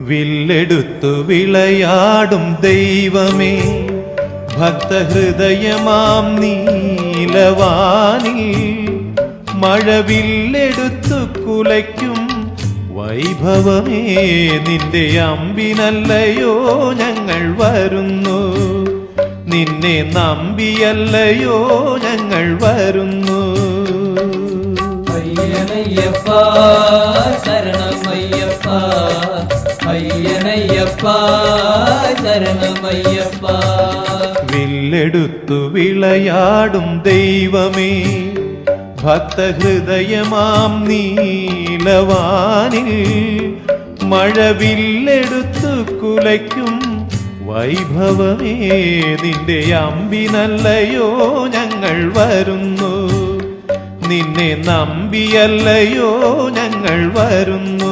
വില്ലെടുത്തു വിളയാടും ദൈവമേ. ഭക്തഹൃദയമാം നീലവാനിൽ മഴവില്ലെടുത്തു കുലയ്ക്കും വൈഭവമേ. നിന്റെ അമ്പിനല്ലയോ ഞങ്ങൾ വരുന്നു. നിന്നെ നമ്പിയല്ലയോ ഞങ്ങൾ വരുന്നു. അയ്യനയ്യപ്പ ശരണമയ്യപ്പ അയ്യനയ്യപ്പ ശരണമയ്യപ്പ. വില്ലെടുത്തു വിളയാടും ദൈവമേ ഭക്തഹൃദയമാം നീലവാനിൽ. മഴ മഴവില്ലെടുത്തു കുലയ്ക്കും വൈഭവമേ നിന്റെ അമ്പിനല്ലയോ ഞങ്ങൾ വരുന്നു. നിന്നെ നമ്പിയല്ലയോ ഞങ്ങൾ വരുന്നു.